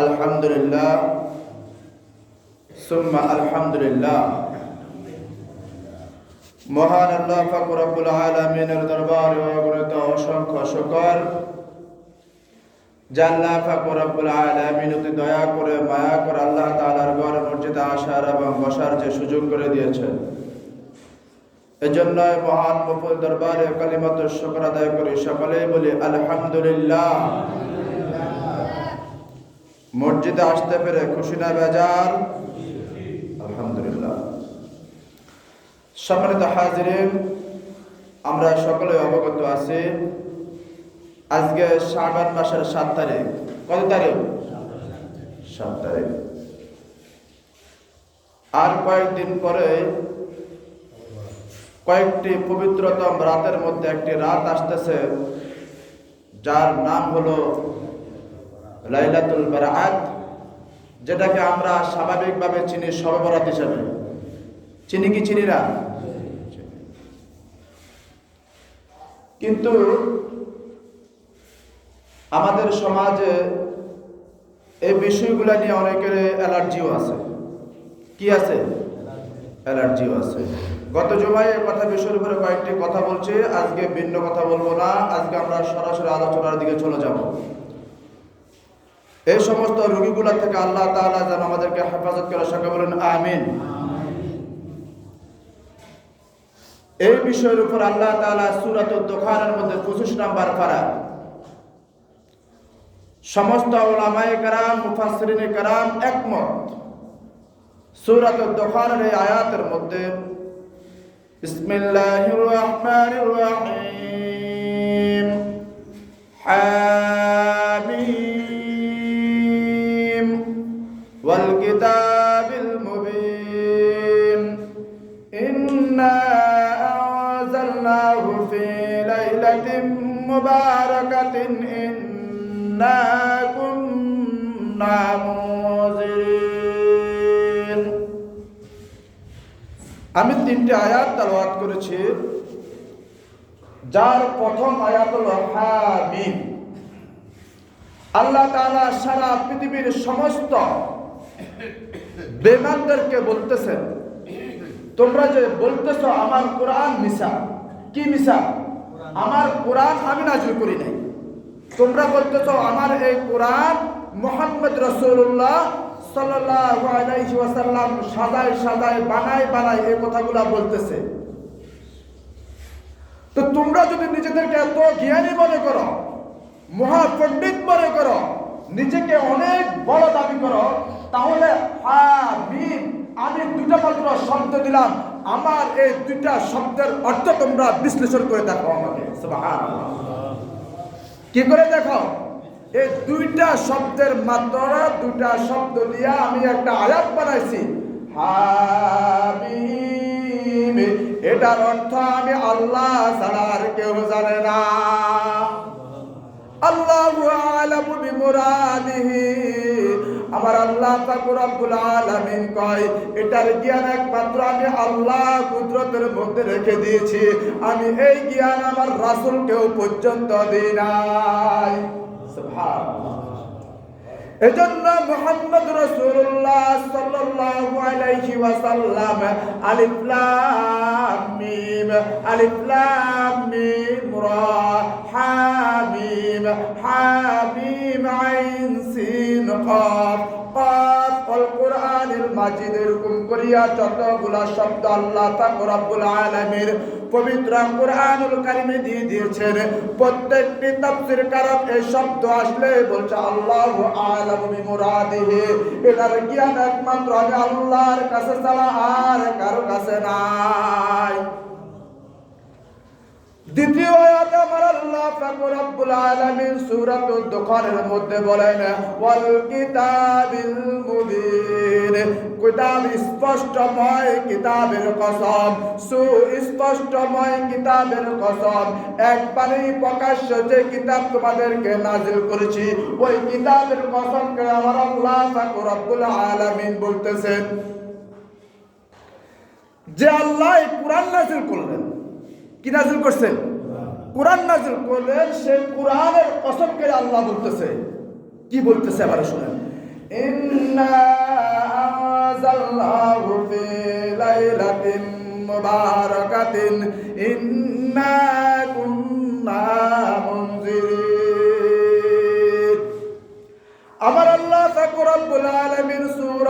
আলহামদুলিল্লাহ, সুম্মা আলহামদুলিল্লাহ। মহান আল্লাহ ফাকুর রব্বুল আলামিনের দরবারে অগণিত অসংখ্য শুকর। জাল্লা ফাকুর রব্বুল আলামিন অতি দয়া করে, মায়া করে আল্লাহ তাআলার ঘর মসজিদে আসার এবং বসার যে সুযোগ করে দিয়েছেন। এজন্য মহান মুফুল দরবারে কালিমাত শুকর আদায় করে। সকলেই বলি, আলহামদুলিল্লাহ। মসজিদে আসতে পেরে খুশি না বেজার? আলহামদুলিল্লাহ। সম্মানিত হাজিরিন, আমরা সকলে অবগত আছি, আজকে শাবান মাসের সাত তারিখ। কত তারিখ? সাত তারিখ। আর কয়েকদিন পরে কয়েকটি পবিত্রতম রাতের মধ্যে একটি রাত আসতেছে, যার নাম হলো লাইলাতুল বারাত, যেটাকে আমরা স্বাভাবিকভাবে চিনি শবে বরাত হিসাবে। চিনি কি চিনি না? কিন্তু আমাদের সমাজে এই বিষয়গুলো নিয়ে অনেকের অ্যালার্জিও আছে। কি আছে? অ্যালার্জিও আছে। গত জমায় কথা বিষয়ের উপরে কয়েকটি কথা বলছি। আজকে ভিন্ন কথা বলব না। আজকে আমরা সরাসরি আলোচনার দিকে চলে যাব। এই সমস্ত রোগীগুলা থেকে আল্লাহ তালা যেন আমাদেরকে হেফাজত করে সঙ্গে বলেন, আমিন। এই বিষয়ের উপর আল্লাহ তালা সুরাত দোকানের মধ্যে পঁচিশ নাম্বার পারা। সমস্ত ওলামায় কারাম মুফাসরিনে কারাম একমত। সুরাত দোকানের এই আয়াতের মধ্যে ইসমিল্লাহ রহমান রহিম। হ্যাঁ। مباركة إنا كنا منذرين আমি তিনটি আয়াত তালাওয়াত করেছি যার প্রথম আয়াত হলো হামিম আল্লাহ তাআলা সারা পৃথিবীর সমস্ত বেমানদেরকে বলতেছেন তোমরা যে বলতেছো আমার কোরআন মিশা কি মিশা আমার কোরআন আমি নাজিল করি নাই। তোমরা বলতেছো, আমার এই কোরআন মোহাম্মদ রসুল্লাহ সাল্লাল্লাহু আলাইহি ওয়াসাল্লাম সাজায় সাজায়, বানায় বানায় এই কথাগুলা বলতেছে। তো তোমরা যদি নিজেদেরকে এত জ্ঞানী মনে করো মহাপণ্ডিত মনে করো, নিজেকে অনেক বড় দাবি করো, তাহলে হামিম আমি দুটা মাত্র শব্দ দিলাম। আমার এই দুইটা শব্দের অর্থ তোমরা বিশ্লেষণ করে দেখো আমাকে। কি করে দেখো? এই দুইটা শব্দের মাত্রা, দুইটা শব্দ দিয়ে আমি একটা আয়াত বানাইছি। এটার অর্থ আমি আল্লাহ ছাড়া আর কেউ জানে না। আল্লাহু আলামু বিমুরাদিহি। আমার আল্লাহ পাক রব্বুল আলামিন কয়, এটার জ্ঞান একমাত্র আমি আল্লাহ কুদরতের মধ্যে রেখে দিয়েছি। আমি এই জ্ঞান আমার রাসূলকেও পর্যন্ত দিই নাই। এজন্য মুহাম্মদ রাসূলুল্লাহ সাল্লাল্লাহু আলাইহি ওয়াসাল্লাম আলিফ লাম মিম, আলিফ লাম মিম রা। কাফ করিয়া যতগুলা শব্দ আল্লাহ পাক রব্বুল আলামিন পবিত্র কোরআনুল আল্লাহু আলামু জ্ঞান একমাত্র আমি আল্লাহর কাছে ছাড়া আর কারও কাছে নাই। দ্বিতীয় আয়াতে আমার আল্লাহ পাক রব্বুল আলামিন সূরাতুদ দুখানের মধ্যে বলেন, ওয়াল কিতাবিল মুবিন। কিতাব স্পষ্টময় কিতাবের কসম, সুস্পষ্টময় কিতাবের কসম। একবারেই প্রকাশ্য যে কিতাব তোমাদেরকে নাজিল করেছি, ওই কিতাবের কসমকে আমার আল্লাহ পাক রব্বুল আলামিন বলতেছেন যে আল্লাহ এই কোরআন নাজিল করলেন। কি নাজিল করছেন? কোরআন নাজিল করলেন সে কোরআনের কসমকে আল্লাহ বলতেছে। কি বলতেছে আবার শুনেন। কুন্না আমার আল্লাহ তাকুরাব্বুল আলামিন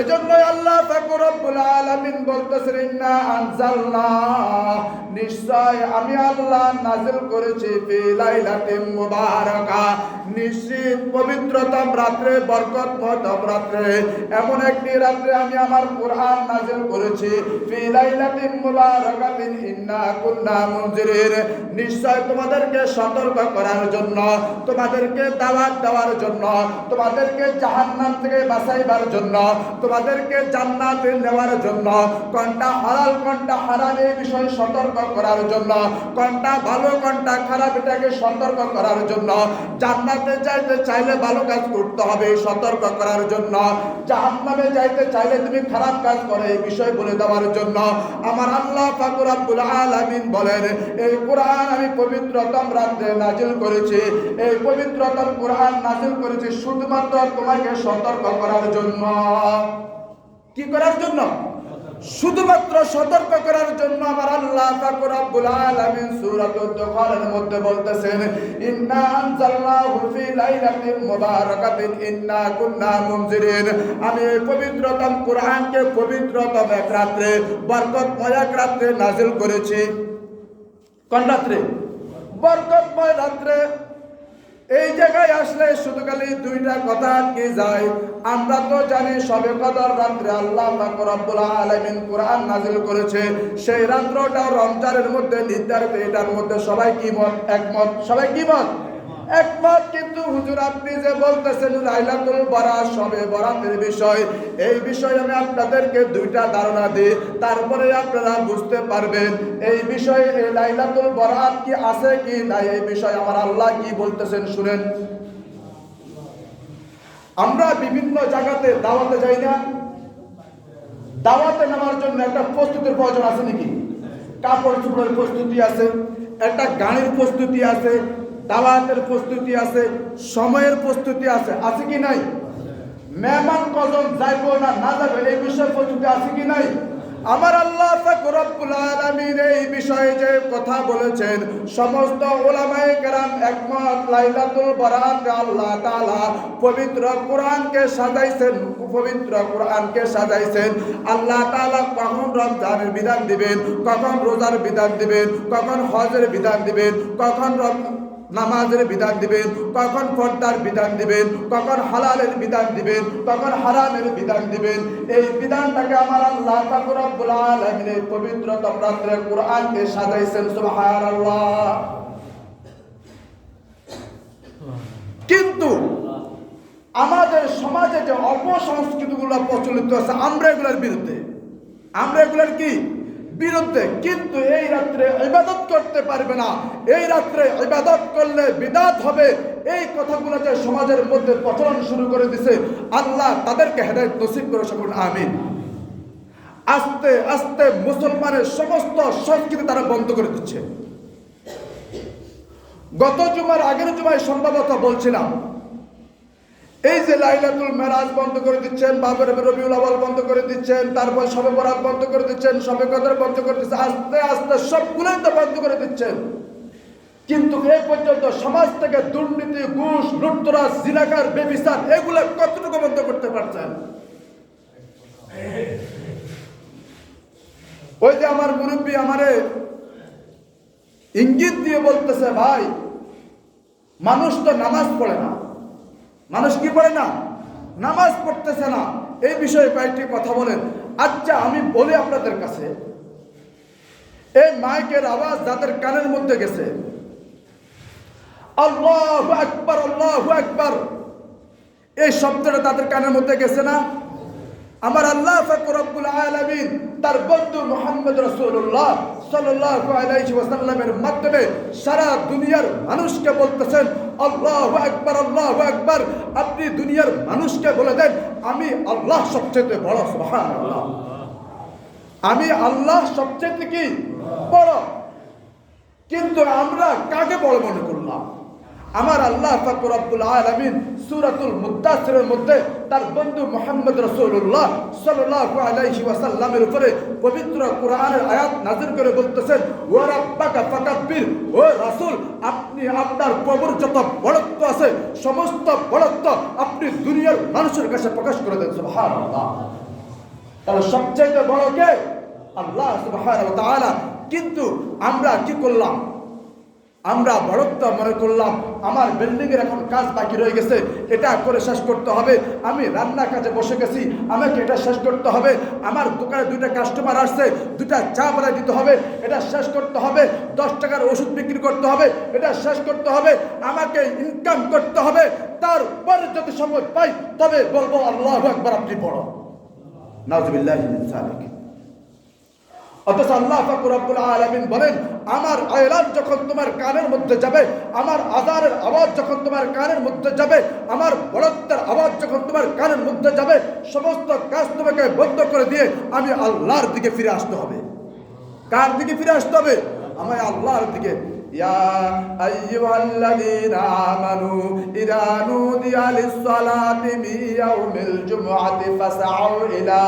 এজন্যই আল্লাহ ফাকুর রব্বুল আলামিন বলতেছেন, ইন্না আনজালনা। নিশ্চয় আমি আল্লাহ নাজিল করেছি ফি লাইলাতিন মুবারাকা। নিশ্চিত পবিত্রতম রাত্রে রাত্রে। এমন একটি রাত্রে আমি আমার কোরআন নাজিল করেছি। নিশ্চয় তোমাদেরকে সতর্ক করার জন্য, তোমাদেরকে দাওয়াত দেওয়ার জন্য, তোমাদেরকে জাহান্নাম থেকে বাঁচাইবার জন্য, তোমাদেরকে জান্নাতে নেওয়ার জন্য, কোনটা হালাল, কোনটা হারাম এই বিষয়ে সতর্ক করার জন্য, কোনটা ভালো, কোনটা খারাপ এটাকে সতর্ক করার জন্য, জান্নাতে যাইতে চাইলে ভালো কাজ করতে হবে, সতর্ক করার জন্য। জাহান্নামে যাইতে চাইলে তুমি খারাপ কাজ করে, এই বিষয় বলে দেওয়ার জন্য। আমার আল্লাহ ফাকুর আব্দুল আলামিন বলেন, এই কোরআন আমি পবিত্রতম রাত্রে নাজিল করেছি। এই পবিত্রতম কোরআন নাজিল করেছি শুধুমাত্র তোমাকে সতর্ক করার জন্য। কি করার জন্য? শুধুমাত্র সতর্ক করার জন্য আমার আল্লাহ তাআলা রব্বুল আলামিন সূরাতুল দুখানের মধ্যে বলতেছেন, ইন্না আনজালনাহু ফি লাইলাতিন মুবারাকাতিন, ইন্না কুন্না মুনজিরিন। আমি পবিত্রতম কোরআনকে পবিত্রতম এক রাত্রে, বরকতময় এক রাত্রে নাজিল করেছি। কোন রাত্রে? বরকতময় রাত্রে এই জায়গায় আসলে শুধু খালি দুইটা কথা আটকে যায়। আমরা তো জানি সবে কদর রাত্রে আল্লাহ রব্বুল আলমিন কোরআন নাজিল করেছে। সেই রাত্রটা রমজানের মধ্যে নির্ধারিত এটার মধ্যে সবাই কি মত? একমত? সবাই কি মত? একমত কিন্তু হুজুর আপনি যে বলতেছেন লাইলাতুল বরাত সবে বরাতের বিষয়, এই বিষয়ে আমি আপনাদেরকে দুইটা ধারণা দিই। তারপরে আপনারা বুঝতে পারবেন এই বিষয়ে এই লাইলাতুল বরাত কি আছে কি নাই, এই বিষয়ে আমার আল্লাহ কি বলতেছেন শুনেন। আমরা বিভিন্ন জায়গাতে দাওয়াতে যাই না? দাওয়াতে নেওয়ার জন্য একটা প্রস্তুতির প্রয়োজন আছে নাকি? কাপড় চোপড়ের প্রস্তুতি আছে, একটা গাড়ির প্রস্তুতি আছে দাওয়াতের প্রস্তুতি আছে, সময়ের প্রস্তুতি আছে আছে কি নাই? মেহমান কজন যাইব না না যাবে এই বিষয়ে প্রস্তুতি আছে কি নাই? আমার আল্লাহ রব্বুল আলামিন এই বিষয়ে যে কথা বলেছেন, সমস্ত ওলামায়ে কেরাম একমত, লাইলাতুল বরাত আল্লাহ তাআলা পবিত্র কোরআনকে সাজাইছেন, পবিত্র কোরআনকে সাজাইছেন, আল্লাহ তাআলা কখন রমজানের বিধান দিবেন, কখন রোজার বিধান দিবেন, কখন হজের বিধান দিবেন, কখন নামাজের বিধান দিবেন, কখন পর্দার বিধান দিবেন, কখন হালালের বিধান দিবেন, কখন হারামের বিধান দিবেন। এই বিধানটাকে আমার আল্লাহ পাক রব্বুল আলামিন এই পবিত্রতম রাত্রে কোরআনকে সাজাইছেন, সুবহানাল্লাহ। কিন্তু আমাদের সমাজে যে অপসংস্কৃতিগুলো প্রচলিত আছে, আমরা এগুলোর বিরুদ্ধে। আমরা এগুলোর কি? বিরুদ্ধে কিন্তু এই রাত্রে ইবাদত করতে পারবে না। এই রাত্রে ইবাদত করলে বিদাত হবে। এই কথাগুলো যে সমাজের মধ্যে প্রচলন শুরু করে দিছে। আল্লাহ তাদেরকে হেদায়ত নসিব করে সকল, আমিন। আস্তে আস্তে মুসলমানের সমস্ত সংস্কৃতি তারা বন্ধ করে দিচ্ছে। গত জুমার আগের জুমায় সম্ভবত বলছিলাম এই যে লাইলাতুল মেরাজ বন্ধ করে দিচ্ছেন, বাবের রবিউল আওয়াল বন্ধ করে দিচ্ছেন, তারপর সবে বরাত বন্ধ করে দিচ্ছেন, সবে কদর বন্ধ করে দিচ্ছেন, আস্তে আস্তে সবগুলোই তো বন্ধ করে দিচ্ছেন। কিন্তু এই পর্যন্ত সমাজ থেকে দুর্নীতি, ঘুষ, লুটতরাজ, জিনাকার, বেবিচার, এগুলো কতটুকু বন্ধ করতে পারছেন? ওই যে আমার মুরব্বী আমারে ইঙ্গিত দিয়ে বলতেছে, ভাই, মানুষ তো নামাজ পড়ে না। মানুষ কি পড়ে না? নামাজ পড়তেছে না। এই বিষয়ে কয়েকটি কথা বলেন। আচ্ছা আমি বলি আপনাদের কাছে, এই মাইকের আওয়াজ যাদের কানের মধ্যে গেছে, আল্লাহ একবার আল্লাহ একবার এই শব্দটা তাদের কানের মধ্যে গেছে না? আমার আল্লাহ ফাকুর রব্বুল আলামিন তার বন্ধু মোহাম্মদ রাসূলুল্লাহ সাল্লাল্লাহু আলাইহি ওয়াসাল্লামের মাধ্যমে সারা দুনিয়ার মানুষকে বলতেছেন, আল্লাহু আকবার আল্লাহু আকবার। আপনি দুনিয়ার মানুষকে বলে দেন, আমি আল্লাহ সবচেয়ে বড়, সুবহানাল্লাহ। আমি আল্লাহ সবচেয়ে কি? বড়। কিন্তু আমরা কাকে বড় মনে করলাম? আমার আল্লাহ ফাকুর আব্দুল আলমিন সুরাতুল মুদাসিরের মধ্যে তার বন্ধু মোহাম্মদ রসুল্লাহ সাল্লাল্লাহু আলাইহি ওয়াসাল্লামের উপরে পবিত্র কোরআনের আয়াত নাজির করে বলতেছেন, ও রাব্বাকা ফাকাব্বির, ও রাসূল, আপনি আপনার প্রভুর যত বড়ত্ব আছে, সমস্ত বড়ত্ব আপনি দুনিয়ার মানুষের কাছে প্রকাশ করে দেন, সুবহানাল্লাহ। তাহলে সবচাইতে বড় কে? আল্লাহ সুবহানাহু ওয়া তাআলা। কিন্তু আমরা কি করলাম? আমরা বড়ত্ব মনে করলাম, আমার বিল্ডিং এর এখন কাজ বাকি রয়ে গেছে, এটা করে শেষ করতে হবে। আমি রান্না কাজে বসে গেছি, আমাকে এটা শেষ করতে হবে। আমার দোকানে দুইটা কাস্টমার আসছে দুটা চা বানায় দিতে হবে, এটা শেষ করতে হবে। দশ টাকার ওষুধ বিক্রি করতে হবে, এটা শেষ করতে হবে। আমাকে ইনকাম করতে হবে, তারপরে যদি সময় পাই, তবে বলব আল্লাহ একবার আপনি বড় নাজবিল্লাহ অথচ আল্লাহ ফাকুর আব্বুল আলমিন বলেন আমার আয়লান যখন তোমার কানের মধ্যে যাবে আমার আজানের আওয়াজ যখন তোমার কানের মধ্যে যাবে আমার বড়ত্বের আওয়াজ যখন তোমার কানের মধ্যে যাবে সমস্ত কাজ তোমাকে বন্ধ করে দিয়ে আমি আল্লাহর দিকে ফিরে আসতে হবে কার দিকে ফিরে আসতে হবে আমায় আল্লাহর দিকে يا أيها الذين آمنوا إذا نودي للصلاة من يوم الجمعة فاسعوا إلى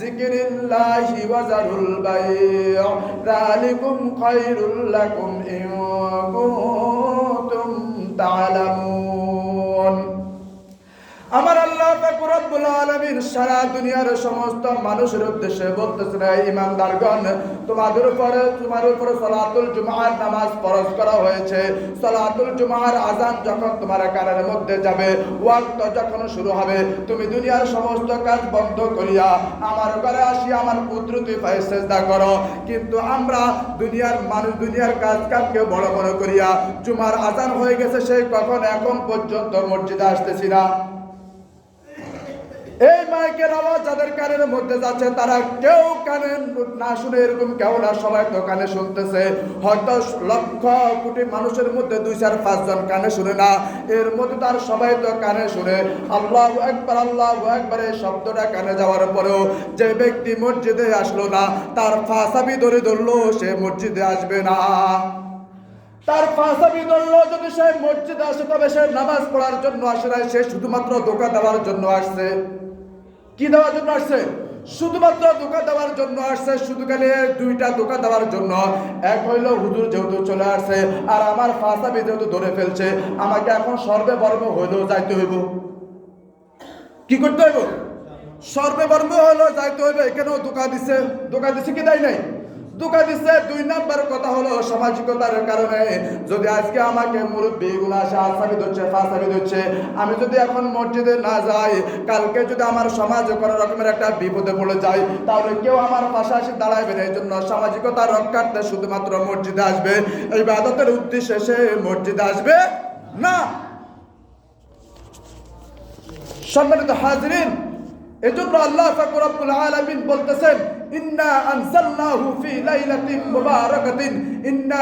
ذكر الله وذروا البيع ذلكم خير لكم إن كنتم تعلمون আমার আল্লাহ রব্বুল আলামিন সারা দুনিয়ার সমস্ত মানুষের উদ্দেশ্যে বলতেছেন ইমানদারগণ তোমাদের উপরে তোমার উপরে সালাতুল জুমার নামাজ ফরজ করা হয়েছে। সালাতুল জুমার আজান যখন তোমার কানের মধ্যে যাবে, ওয়াক্ত যখন শুরু হবে, তুমি দুনিয়ার সমস্ত কাজ বন্ধ করিয়া আমার ঘরে আসি আমার কুদরতি পায়ে সেজদা করো। কিন্তু আমরা দুনিয়ার মানুষ, দুনিয়ার কাজ কামকে বড় বড় করিয়া জুমার আজান হয়ে গেছে সেই কখন, এখন পর্যন্ত মসজিদে আসতেছি না। এই মাইকের আওয়াজ যাদের কানের মধ্যে যাচ্ছে, তারা কেউ কানে না শুনে এরকম কেউ না, সবাই তো কানে শুনতেছে। হয়তো লক্ষ কোটি মানুষের মধ্যে দুই চার পাঁচজন কানে শুনে না, এর মধ্যে তার সবাই তো কানে শুনে। আল্লাহ একবার আল্লাহ একবার শব্দটা কানে যাওয়ার পরেও যে ব্যক্তি মসজিদে আসলো না, তার ফাঁসাবি ধরে ধরলো, সে মসজিদে আসবে না। তার ফাঁসাবি ধরলো, যদি সে মসজিদে আসে, তবে সে নামাজ পড়ার জন্য আসে না সে শুধুমাত্র দোকা দেওয়ার জন্য আসছে। কি দেওয়ার জন্য আসছে? শুধুমাত্র দোকান দেওয়ার জন্য আসছে শুধু খালি দুইটা দোকান দেওয়ার জন্য। এক হইল হুজুর যেহেতু চলে আসছে, আর আমার ফাঁসাবি যেহেতু ধরে ফেলছে, আমাকে এখন সর্বে বর্ম হইলেও যাইতে হইব। কি করতে হইব? সর্বে বর্ম হইলেও যাইতে হইবে, এখানেও দোকান দিছে। দোকান দিছে কি দেয় নাই? দোকা দিচ্ছে দুই নাম্বার কথা হলো সামাজিকতার কারণে। যদি আজকে আমাকে মুরব্বী গুলো আসে, আসামি ধরছে, ফাঁসামি ধরছে, আমি যদি এখন মসজিদে না যাই, কালকে যদি আমার সমাজে কোনো রকমের একটা বিপদে পড়ে যায়, তাহলে কেউ আমার পাশাপাশি দাঁড়াবে না। এই জন্য সামাজিকতা রক্ষার্থে শুধুমাত্র মসজিদে আসবে। এই বাদতের উদ্দেশ্যে সে মসজিদে আসবে না। সম্মানিত হাজরিন, এজন্য আল্লাহ ফাকুর রব্বুল আলামিন বলতেছেন ইন্না ইন্না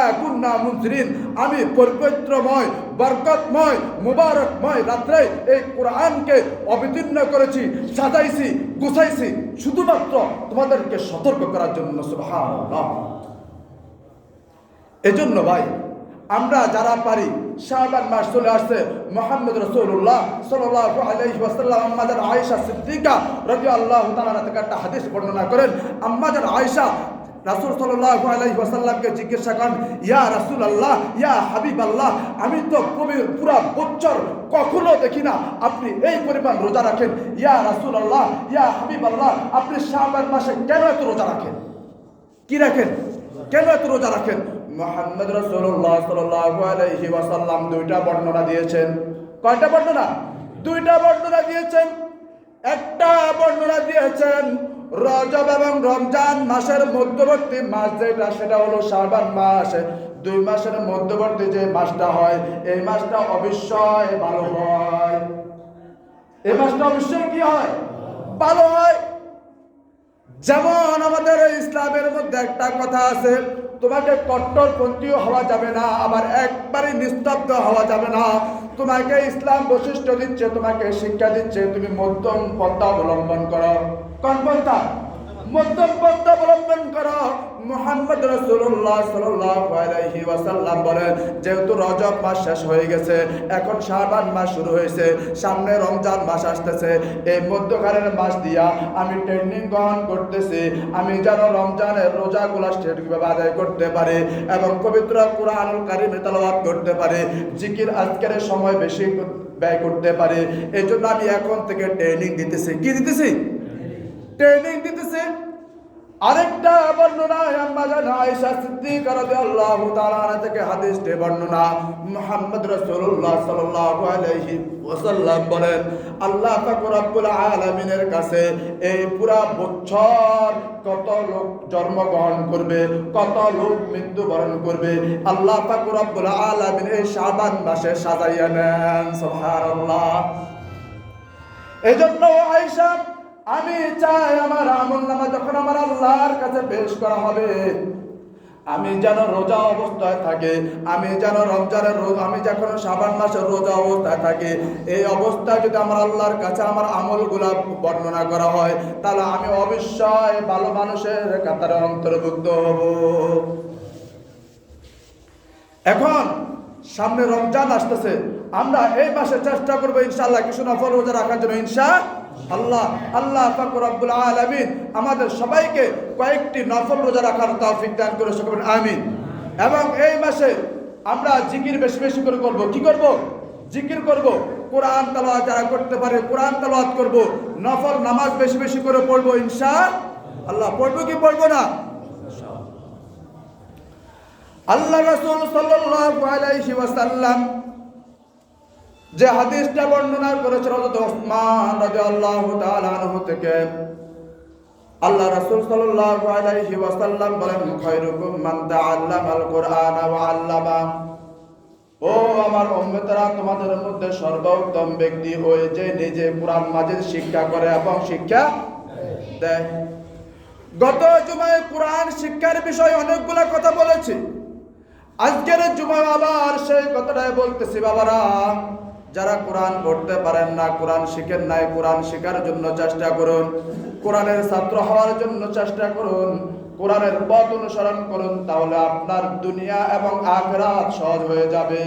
আমি পবিত্রময়, বরকতময়, মুবারকময় রাত্রে এই কোরআনকে অবতীর্ণ করেছি, সাজাইছি, গুছাইছি, শুধুমাত্র তোমাদেরকে সতর্ক করার জন্য, সুবহানাল্লাহ। এজন্য ভাই আমরা যারা পারি শাহবান মাস চলে আসছে, মোহাম্মদ রসুল্লাহ ওয়াসাল্লাম, আম্মাজান আয়েশা সিদ্দিকা রাদিয়াল্লাহু তাআলা থেকে একটা হাদিস বর্ণনা করেন। আম্মাজান আয়েশা রাসূল আলাইহি ওয়াসাল্লামকে জিজ্ঞাসা করেন, ইয়া রাসুল আল্লাহ ইয়া হাবিব আল্লাহ আমি তো কবির পুরা বছর কখনো দেখি না। আপনি এই পরিমাণ রোজা রাখেন। ইয়া রাসুল আল্লাহ ইয়া হাবিব আল্লাহ আপনি শাহবান মাসে কেন এত রোজা রাখেন? কি রাখেন? কেন এত রোজা রাখেন? মোহাম্মদ রসুল্লাহ আলাইহি ওয়াসাল্লাম দুইটা বর্ণনা দিয়েছেন। কয়টা বর্ণনা? দুইটা বর্ণনা দিয়েছেন। একটা বর্ণনা দিয়েছেন, রজব এবং রমজান মাসের মধ্যবর্তী মাস যেটা, সেটা হলো শাবান মাস। দুই মাসের মধ্যবর্তী যে মাসটা হয়, এই মাসটা অবশ্যই ভালো হয়। এই মাসটা অবশ্যই কি হয়? ভালো হয়। যেমন আমাদের ইসলামের মধ্যে একটা কথা আছে তোমাকে কট্টরপন্থীও হওয়া যাবে না, আবার একবারে নিস্তব্ধ হওয়া যাবে না। তোমাকে ইসলাম বৈশিষ্ট্য দিচ্ছে, তোমাকে শিক্ষা দিচ্ছে, তুমি মধ্যম পন্থা অবলম্বন করো। কোন পন্থা মধ্যম পন্থা অবলম্বন করো। মুহাম্মদ রাসূলুল্লাহ সাল্লাল্লাহু আলাইহি ওয়াসাল্লাম বলেন, যেহেতু রজব মাস শেষ হয়ে গেছে, এখন শাবান মাস শুরু হয়েছে, সামনে রমজান মাস আসতেছে, এই মধ্যখানের মাস দিয়া আমি ট্রেনিং গ্রহণ করতেছি, আমি যেন রমজানের রোজাগুলা স্টেটভাবে আদায় করতে পারি এবং পবিত্র কোরআনুল কারিমে তেলাওয়াত করতে পারি, জিকির আজকের সময় বেশি ব্যয় করতে পারি এই জন্য আমি এখন থেকে ট্রেনিং দিতেছি। কি দিতেছি? ট্রেনিং দিতেছে। আরেকটা বর্ণনায় আম্মা জান আয়েশা সিদ্দিকা রাদিয়াল্লাহু তাআলা থেকে হাদিসটি বর্ণনা। মুহাম্মদ রাসূলুল্লাহ সাল্লাল্লাহু আলাইহি ওয়াসাল্লাম বলেন, আল্লাহ পাক রব্বুল আলামিনের কাছে এই পুরা বছর কত লোক জন্মগ্রহণ করবে, কত লোক মৃত্যুবরণ করবে। আল্লাহ পাক রব্বুল আলামিন এই শাবান মাসে সাজাইয়া নেন, সুবহানাল্লাহ। এজন্য আয়েশা আমি চাই আমার আমল নামা যখন আমার আল্লাহর কাছে পেশ করা হবে, আমি যেন রোজা অবস্থায় থাকে, আমি যেন রমজানের আমি যখন সাবান মাসের রোজা অবস্থায় থাকে, এই অবস্থায় যদি আমার আল্লাহর কাছে আমার আমলগুলা বর্ণনা করা হয়, তাহলে আমি অবশ্যই ভালো মানুষের কাতারে অন্তর্ভুক্ত হব। এখন সামনে রমজান আসতেছে, আমরা এই মাসে চেষ্টা করব ইনশাল্লাহ কিছু নফল রোজা রাখার জন্য, ইনশা আল্লাহ আল্লাহ ফাকুর রব্বুল আলামিন আমাদের সবাইকে কয়েকটি নফল রোজা রাখার তৌফিক দান করে সকলেন আমিন। এবং এই মাসে আমরা জিকির বেশি বেশি করে করব। কি করব? জিকির করব। কোরআন তালাওয়াত যারা করতে পারে, কোরআন তালাওয়াত করব। নফল নামাজ বেশি বেশি করে পড়ব ইনশা আল্লাহ পড়ব কি পড়ব না? আল্লাহ রাসূল সাল্লাল্লাহু আলাইহি ওয়াসাল্লাম যে হাদিসটা বর্ণনা করেছেন হযরত ওসমান রাদিয়াল্লাহু তাআলা আনহু থেকে, আল্লাহ রাসূল সাল্লাল্লাহু আলাইহি ওয়াসাল্লাম বলেন খায়রুকুম মান তাআল্লামাল কুরআনা ওয়া আল্লামা। ও আমার উম্মতরা, তোমাদের মধ্যে সর্বোত্তম ব্যক্তি ওই যে নিজে কোরআন মাজিদ শিক্ষা করে এবং শিক্ষা দেয়। গত জুমায় কোরআন শিক্ষার বিষয়ে অনেকগুলো কথা বলেছি। আজকের জুমায় আবার সেই কথাটাই বলতেছি, বাবারা যারা কোরআন পড়তে পারেন না, কোরআন শিখেন নাই, কোরআন শেখার জন্য চেষ্টা করুন, কোরআনের ছাত্র হওয়ার জন্য চেষ্টা করুন, কোরআনের পথ অনুসরণ করুন, তাহলে আপনার দুনিয়া এবং আখরাত সহজ হয়ে যাবে।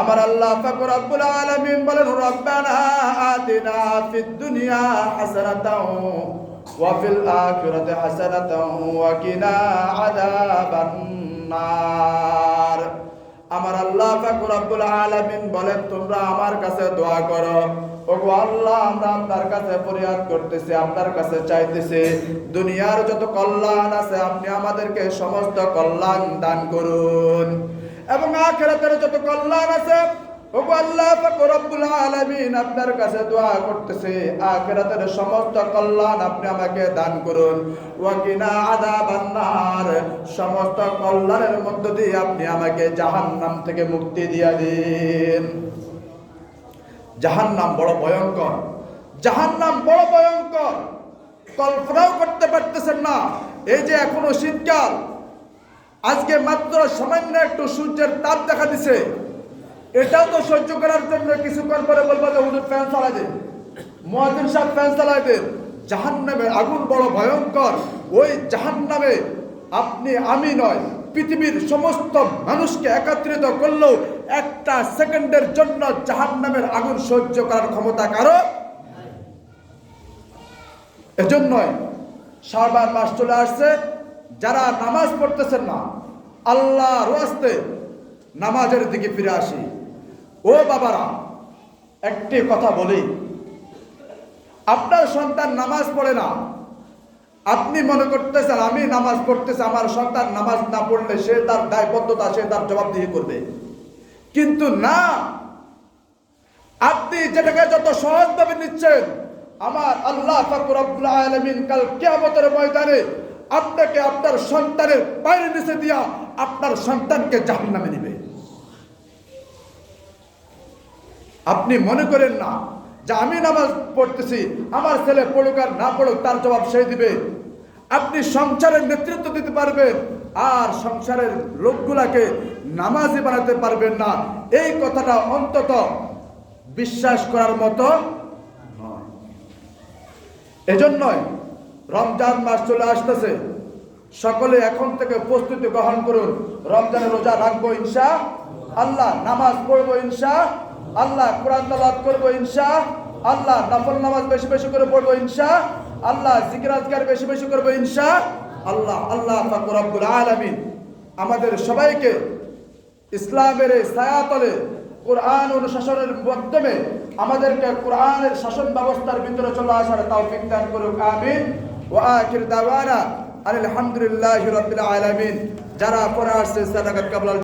আমার আল্লাহ ফাকুর রব্বুল আলামিন বলেন, রব্বানা আতিনা ফিদ দুনিয়া হাসানাতাও ওয়া ফিল হাসানাতাও আমার আল্লাহ ফাকুর আব্দুল আলামিন বলেন, তোমরা আমার কাছে দোয়া করো। ওগো আল্লাহ, আমরা আপনার কাছে ফরিয়াদ করতেছি, আপনার কাছে চাইতেছি, দুনিয়ার যত কল্যাণ আছে, আপনি আমাদেরকে সমস্ত কল্যাণ দান করুন। এবং আখেরাতের যত কল্যাণ আছে ওগো আল্লাহ রব্বুল আপনার কাছে দোয়া করতেছে, আখিরাতের সমস্ত কল্যাণ আপনি আমাকে দান করুন। ওয়াকিনা আযাবান নার সমস্ত কল্যাণের মধ্য দিয়ে আপনি আমাকে জাহান্নাম থেকে মুক্তি দিয়া দিন। জাহান্নাম বড় ভয়ঙ্কর। জাহান্নাম বড় ভয়ঙ্কর। কল্পনাও করতে পারতেছেন না। এই যে এখনও শীতকাল, আজকে মাত্র সামান্য একটু সূর্যের তাপ দেখা দিছে। এটাও তো সহ্য করার জন্য কিছুক্ষণ পরে বলব যে হুজুর ফ্যান চালাই দেন। মহাজিন সাহেব ফ্যান চালাই দেন। জাহান নামের আগুন বড় ভয়ঙ্কর। ওই জাহান নামে আপনি, আমি নয়, পৃথিবীর সমস্ত মানুষকে একত্রিত করলেও একটা সেকেন্ডের জন্য জাহান নামের আগুন সহ্য করার ক্ষমতা কারও? এজন্যই শাবান মাস চলে আসছে। যারা নামাজ পড়তেছেন না আল্লাহ রাস্তে নামাজের দিকে ফিরে আসি। ও বাবারা, একটি কথা বলি। আপনার সন্তান নামাজ পড়ে না। আপনি মনে করতেছেন, আমি নামাজ পড়তেছি, আমার সন্তান নামাজ না পড়লে সে তার দায়বদ্ধতা, সে তার জবাবদিহি করবে। কিন্তু না, আপনি যেটাকে যত সহজভাবে নিচ্ছেন, আমার আল্লাহ কাল কিয়ামতের ময়দানে আপনাকে আপনার সন্তানের বাইরে নিচে দিয়া আপনার সন্তানকে জাহান্নামে নিবে। আপনি মনে করেন না যে আমি নামাজ পড়তেছি, আমার ছেলে পড়ুক আর না পড়ুক তার জবাব সে দিবে। আপনি সংসারের নেতৃত্ব দিতে পারবেন, আর সংসারের লোকগুলাকে নামাজি বানাতে পারবেন না। এই কথাটা অন্তত বিশ্বাস করার মতো নয়। এজন্যই রমজান মাস চলে আসতেছে। সকলে এখন থেকে প্রস্তুতি গ্রহণ করুন। রমজানের রোজা রাখব ইনশা আল্লাহ, নামাজ পড়ব ইনশা আল্লাহ কোরআন তালাত করব ইনশা আল্লাহ নফল নামাজ বেশি বেশি করে পড়ব ইনশা আল্লাহ জিকির আজকার বেশি বেশি করব ইনশা আল্লাহ আল্লাহ ফাকুর আব্দুল আলমিন আমাদের সবাইকে ইসলামের এই ছায়াতলে, কোরআন অনুশাসনের মাধ্যমে আমাদেরকে কোরআনের শাসন ব্যবস্থার ভিতরে চলে আসার তাও দান করুক, আমিন। ও আখির দাওয়ানা আলহামদুলিল্লাহ রাব্বিল আলামিন। যারা পরে আসছে সাদাকাত কাবলাল